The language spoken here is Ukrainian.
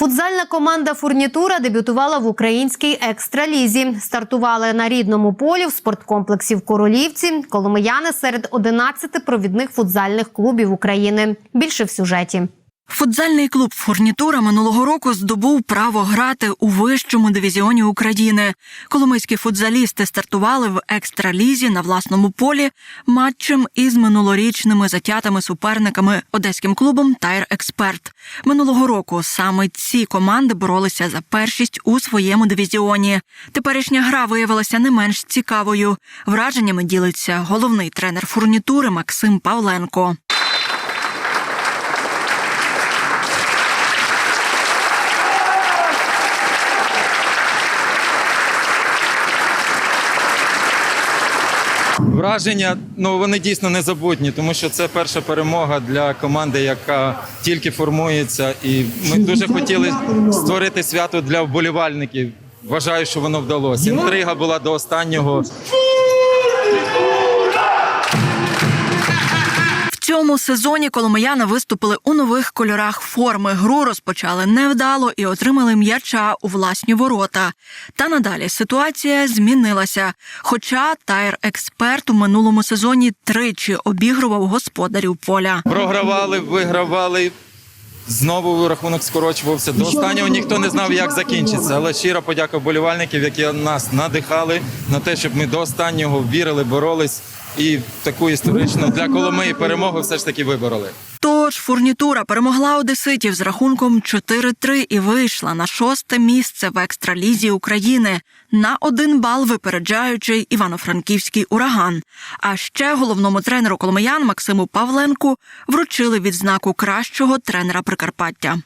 Футзальна команда Фурнітура дебютувала в українській екстралізі. Стартували на рідному полі в спорткомплексі в Королівці. Коломияни серед 11 провідних футзальних клубів України. Більше в сюжеті. Футзальний клуб Фурнітура минулого року здобув право грати у вищому дивізіоні України. Коломийські футзалісти стартували в екстралізі на власному полі матчем із минулорічними затятими суперниками одеським клубом Тайр Експерт. Минулого року саме ці команди боролися за першість у своєму дивізіоні. Теперішня гра виявилася не менш цікавою. Враженнями ділиться головний тренер фурнітури Максим Павленко. Враження, ну вони дійсно незабутні, тому що це перша перемога для команди, яка тільки формується. І ми дуже хотіли створити свято для вболівальників. Вважаю, що воно вдалося. Інтрига була до останнього. Цьому сезоні коломияни виступили у нових кольорах форми. Гру розпочали невдало і отримали м'яча у власні ворота. Та надалі ситуація змінилася. Хоча тайр експерт у минулому сезоні тричі обігрував господарів поля. Програвали, вигравали. Знову рахунок скорочувався. До останнього ніхто не знав, як закінчиться. Але щира подяка вболівальників, які нас надихали на те, щоб ми до останнього вірили, боролись і таку історичну для Коломиї перемогу все ж таки вибороли. Тож фурнітура перемогла одеситів з рахунком 4-3 і вийшла на шосте місце в екстралізі України на один бал випереджаючи івано-франківський ураган. А ще головному тренеру Коломиян Максиму Павленку вручили відзнаку кращого тренера Прикарпаття.